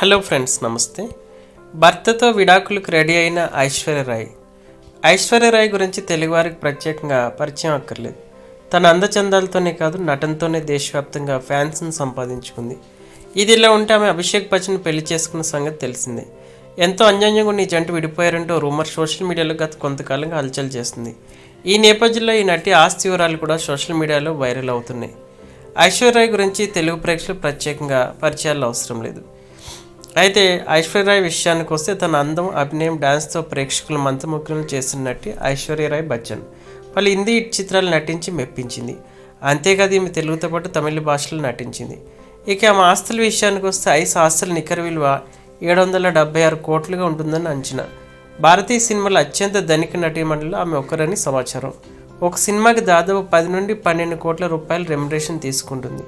Hello friends నమస్తే. భర్తతో విడాకులకు ready అయిన ఐశ్వర్యరాయ్ ఐశ్వర్యరాయ్ గురించి తెలుగువారికి ప్రత్యేకంగా పరిచయం అక్కర్లేదు. తన అందచందాలతోనే కాదు నటనతోనే దేశవ్యాప్తంగా ఫ్యాన్స్ని సంపాదించుకుంది. ఇది ఇలా ఉంటే ఆమె అభిషేక్ బచ్చన్ పెళ్ళి చేసుకున్న సంగతి తెలిసిందే. ఎంతో అన్యోన్యంగా ఉన్న ఈ జంట విడిపోయారంటూ రూమర్ సోషల్ మీడియాలో గత కొంతకాలంగా హల్చల్ చేస్తుంది. ఈ నేపథ్యంలో ఈ నటి ఆస్తి వివరాలు కూడా సోషల్ మీడియాలో వైరల్ అవుతున్నాయి. ఐశ్వర్యరాయ్ గురించి తెలుగు ప్రేక్షకులు ప్రత్యేకంగా పరిచయాలు అవసరం లేదు. అయితే ఐశ్వర్యరాయ్ విషయానికి వస్తే తన అందం అభినయం డాన్స్తో ప్రేక్షకులు మంత్రముగ్గులను చేసిన నటి ఐశ్వర్యరాయ్ బచ్చన్. పలు హిందీ చిత్రాలు నటించి మెప్పించింది. అంతేకాదు ఈమె తెలుగుతో పాటు తమిళ భాషలో నటించింది. ఇక ఆమె ఆస్తుల విషయానికి వస్తే ఐస్ ఆస్తుల నికర విలువ ఏడు వందల డెబ్బై ఆరు కోట్లుగా ఉంటుందని అంచనా. భారతీయ సినిమాలో అత్యంత ధనిక నటీమణులు ఆమె ఒక్కరని సమాచారం. ఒక సినిమాకి దాదాపు పది నుండి పన్నెండు కోట్ల రూపాయల రెమ్యురేషన్ తీసుకుంటుంది.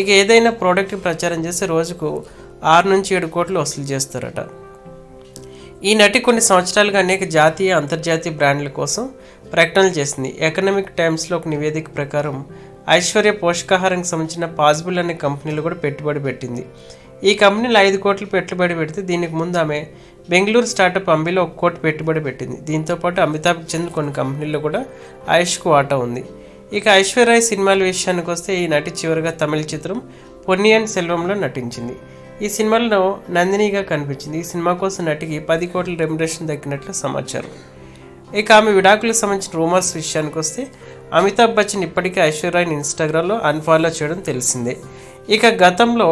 ఇక ఏదైనా ప్రోడక్ట్ ప్రచారం చేస్తే రోజుకు ఆరు నుంచి ఏడు కోట్లు వసూలు చేస్తారట. ఈ నటి కొన్ని సంవత్సరాలుగా అనేక జాతీయ అంతర్జాతీయ బ్రాండ్ల కోసం ప్రకటనలు చేసింది. ఎకనామిక్ టైమ్స్లో ఒక నివేదిక ప్రకారం ఐశ్వర్య పోషకాహారానికి సంబంధించిన పాజిబుల్ అనే కంపెనీలు కూడా పెట్టుబడి పెట్టింది. ఈ కంపెనీలు ఐదు కోట్లు పెట్టుబడి పెడితే దీనికి ముందు ఆమె బెంగళూరు స్టార్టప్ అంబిలో ఒక కోటి పెట్టుబడి పెట్టింది. దీంతో పాటు అమితాబ్ చెందిన కొన్ని కంపెనీల్లో కూడా ఆయుష్కు వాటా ఉంది. ఇక ఐశ్వర్య సినిమాల విషయానికి వస్తే ఈ నటి చివరిగా తమిళ చిత్రం పొన్నియన్ సెల్వంలో నటించింది. ఈ సినిమాలో నందినిగా కనిపించింది. ఈ సినిమా కోసం నటికి పది కోట్ల రెమ్యునరేషన్ దక్కినట్లు సమాచారం. ఇక ఆమె విడాకులకు సంబంధించిన రూమర్స్ విషయానికి వస్తే అమితాబ్ బచ్చన్ ఇప్పటికే ఐశ్వర్యాన్ని ఇన్స్టాగ్రామ్లో అన్ఫాలో చేయడం తెలిసిందే. ఇక గతంలో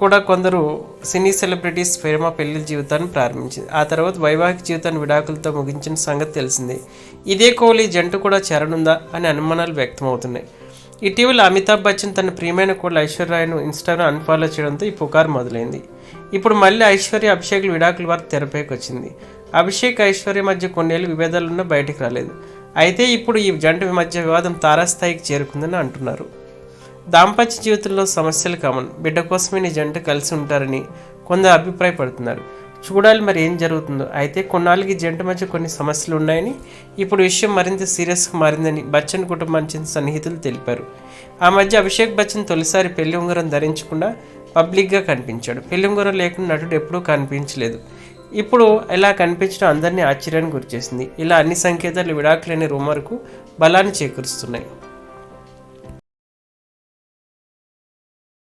కూడా కొందరు సినీ సెలబ్రిటీస్ ప్రేమ పెళ్ళి జీవితాన్ని ప్రారంభించింది. ఆ తర్వాత వైవాహిక జీవితాన్ని విడాకులతో ముగించిన సంగతి తెలిసిందే. ఇదే కోహ్లీ జంట కూడా చేరనుందా అని అనుమానాలు వ్యక్తమవుతున్నాయి. ఇటీవల అమితాబ్ బచ్చన్ తన ప్రియమైన కోడలు ఐశ్వర్యను ఇన్స్టాగ్రామ్ అన్ఫాలో చేయడంతో ఈ పుకారు మొదలైంది. ఇప్పుడు మళ్ళీ ఐశ్వర్య అభిషేక్ విడాకుల వారు తెరపైకి వచ్చింది. అభిషేక్ ఐశ్వర్య మధ్య కొన్నేళ్ళు విభేదాలున్నా బయటకు రాలేదు. అయితే ఇప్పుడు ఈ జంట మధ్య వివాదం తారాస్థాయికి చేరుకుందని అంటున్నారు. దాంపత్య జీవితంలో సమస్యలు కామన్ బిడ్డ కోసమే నీ జంట కలిసి ఉంటారని కొందరు అభిప్రాయపడుతున్నారు. చూడాలి మరి ఏం జరుగుతుందో. అయితే కొన్నాళ్ళకి జంట మధ్య కొన్ని సమస్యలు ఉన్నాయని ఇప్పుడు విషయం మరింత సీరియస్గా మారిందని బచ్చన్ కుటుంబానికి సన్నిహితులు తెలిపారు. ఆ మధ్య అభిషేక్ బచ్చన్ తొలిసారి పెళ్ళి ఉంగరం ధరించకుండా పబ్లిక్గా కనిపించాడు. పెళ్ళి ఉంగరం లేకుండా నటుడు ఎప్పుడూ కనిపించలేదు. ఇప్పుడు ఇలా కనిపించడం అందరినీ ఆశ్చర్యానికి గురిచేసింది. ఇలా అన్ని సంకేతాలు విడాకులనే రూమర్కు బలాన్ని చేకూరుస్తున్నాయి.